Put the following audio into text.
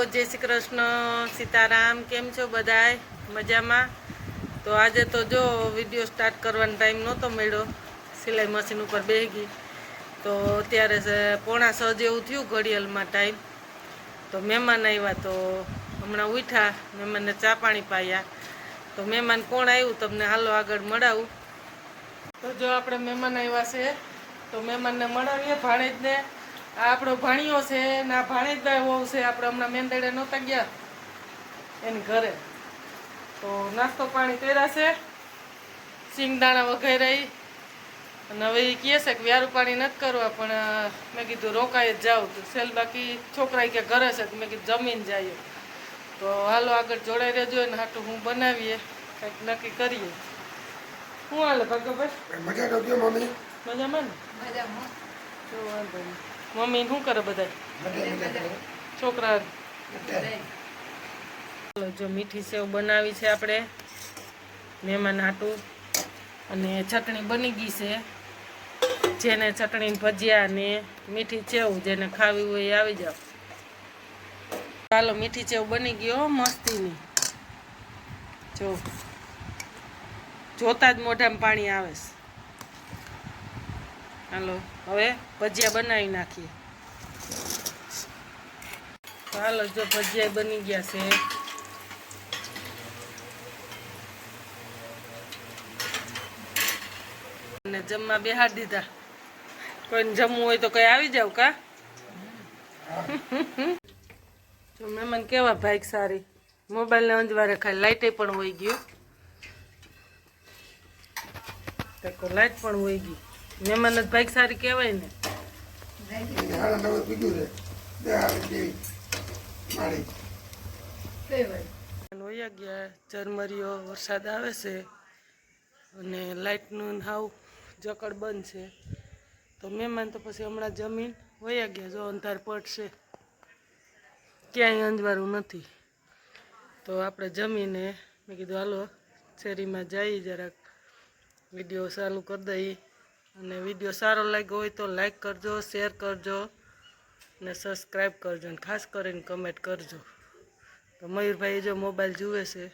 જય શ્રી કૃષ્ણ, સીતારામ, કેમ છો બધાય? મજામાં? તો આજે તો જો વીડિયો સ્ટાર્ટ કરવાનો ટાઈમ નહોતો મળ્યો. સિલાઈ મશીન ઉપર બેસી ગઈ તો અત્યારે પોણા છ જેવું થયું ઘડિયાળમાં ટાઈમ તો મહેમાન આવ્યા તો હમણાં ઉઠ્યા, મહેમાનને ચા પાણી પાયા. તો મહેમાન કોણ આવ્યું તમને હાલો આગળ મળાવું. તો જો આપણે મહેમાન આવ્યા છે, તો મહેમાનને મળાવીએ ભાણેજને. આ આપણો ભાણિયો છે ના ભાણેજભાઈ વહુ છે આપણે હમણાં મેંદડે નહોતા ગયા એની ઘરે. તો નાસ્તો પાણી કર્યા છે સિંગદાણા વગેરે. અને હવે એ કહે છે કે વ્યારું પાણી નથી કરવા પણ મેં કીધું રોકાઈ જ જાઉં તો સેલ બાકી છોકરા કે ઘરે છે મેં કીધું જમીન જાય. તો હાલો આગળ જોડાઈ રહેજો ને હાટું હું બનાવીએ. કંઈક નક્કી કરીએ. શું હાલે ભાગવભાઈ મજા ને? મજામાં. જો વાંધો નહીં. મમ્મી, શું કરે બધા? છોકરા. જો મીઠી સેવ બનાવી છે આપણે. મહેમાન હાટું અને ચટણી બની ગઈ છે. જેને ચટણી ભજીયા ને મીઠી સેવ જેને ખાવી હોય આવી જાવ ચાલો, મીઠી સેવ બની ગયો મસ્તીની. જો. જોતા જ મોઢામાં પાણી આવે છે. હાલો, હવે ભજીયા બનાવી નાખીએ. ચાલો જો ભજીયા બની ગયા છે. અને જમવા બેહાડ દીધા. કોઈને જમવું હોય તો કઈ આવી જાવ કા? મહેમાન કેવા ભાઈક સારી. મોબાઈલ ને અંજવારે ખાલી લાઇટે પણ હોઈ ગયું. તો લાઇટ પણ હોય ગઈ. મહેમાન જ ભાઈક સારી કહેવાય ને? વયા ગયા, ઝરમરીઓ, વરસાદ આવે છે અને લાઇટનું હાવ જકડ બંધ છે. તો મહેમાન તો પછી હમણાં જમીન વયા ગયા, જો અંધાર પડશે. ક્યાંય અંજવારું નથી. તો આપણે જમીને મેં કીધું, હાલો, શેરીમાં જઈએ જરાક વીડિયો ચાલુ કરી દઈએ. અને વીડિયો સારો લાગ્યો હોય તો લાઈક કરજો શેર કરજો ને સબસ્ક્રાઈબ કરજો અને ખાસ કરીને કમેન્ટ કરજો. તો મયુરભાઈ જો મોબાઈલ જુએ છે